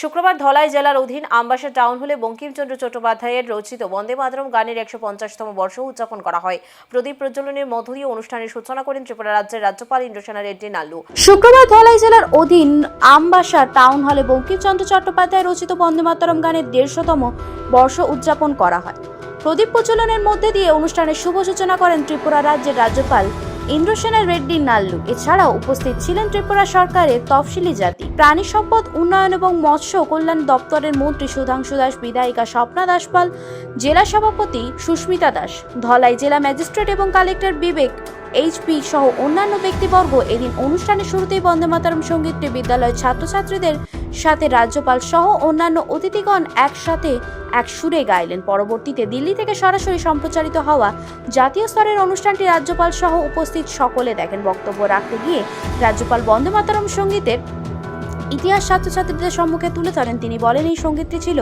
শুক্রবার ধলাই জেলার অধীন আমবাসা টাউন হলে বঙ্কিমচন্দ্র চট্টোপাধ্যায়ের রচিত বন্দে মাতরম গানের একশো পঞ্চাশতম বর্ষ উদযাপন করা হয়। প্রদীপ প্রজ্বলনের মধ্য দিয়ে অনুষ্ঠানের সূচনা করেন ত্রিপুরা রাজ্যের রাজ্যপাল ইন্দ্রসেনা রেড্ডি নাল্লু। শুক্রবার ধলাই জেলার অধীন আমবাসা টাউন হলে বঙ্কিমচন্দ্র চট্টোপাধ্যায় রচিত বন্দে মাতরম গানের দেড়শোতম বর্ষ উদযাপন করা হয়। প্রদীপ প্রচলনের মধ্যে দিয়ে অনুষ্ঠানের শুভ সূচনা করেন ত্রিপুরা রাজ্যের রাজ্যপাল ইন্দ্রসেনা রেড্ডি নাল্লু। এছাড়াও উপস্থিত ছিলেন ত্রিপুরা সরকারের তফসিলি জাতি। প্রাণী সম্পদ, উন্নয়ন এবং মৎস্য কল্যাণ দপ্তরের মন্ত্রী সুধাংশু দাস, বিধায়িকা স্বপ্না দাসপাল, জেলা সভাপতি সুস্মিতা দাস, ধলাই জেলা ম্যাজিস্ট্রেট এবং কালেক্টর বিবেক এইচপি সহ অন্যান্য ব্যক্তিবর্গ এদিন অনুষ্ঠানের শুরুতেই বন্দে মাতরম সঙ্গীতটি বিদ্যালয়ের ছাত্রছাত্রীদের সাথে রাজ্যপাল সহ অন্যান্য অতিথিগণ একসাথে এক সুরে গাইলেন। পরবর্তীতে দিল্লি থেকে সরাসরি সম্প্রচারিত হওয়া জাতীয় স্তরের অনুষ্ঠানটি রাজ্যপাল সহ উপস্থিত সকলে দেখেন। বক্তব্য রাখতে গিয়ে রাজ্যপাল বন্দে মাতরম সঙ্গীতের ইতিহাস ছাত্রছাত্রীদের সম্মুখে তুলে ধরেন। তিনি বলেন, এই সঙ্গীতটি ছিল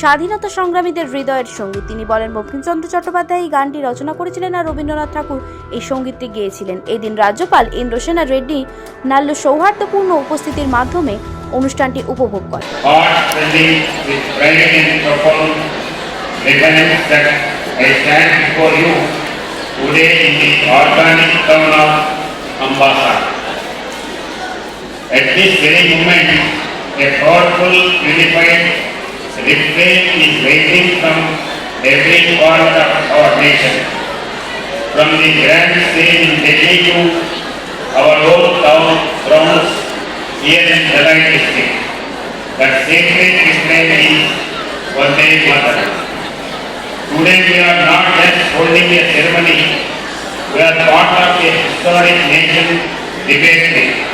স্বাধীনতা সংগ্রামীদের হৃদয়ের সংগীত। তিনি বলেন, বঙ্কিমচন্দ্র চট্টোপাধ্যায় এই গানটি রচনা করেছিলেন আর রবীন্দ্রনাথ ঠাকুর এই সঙ্গীতটি গেয়েছিলেন। এদিন রাজ্যপাল ইন্দ্রসেনা রেড্ডি নাল্য সৌহার্দ্যপূর্ণ উপস্থিতির মাধ্যমে অনুষ্ঠানটি উপভোগ করেন heart-filling with pride and profound reverence that I stand before you today in the organic town of Ambasa. At this very moment, a powerful, unified refrain is rising from every part of our nation. From the grand stage in Delhi to here in Jalai district. That sacred refrain is Vande Mataram. Today we are not just holding a ceremony, we are part of a historic nation debate.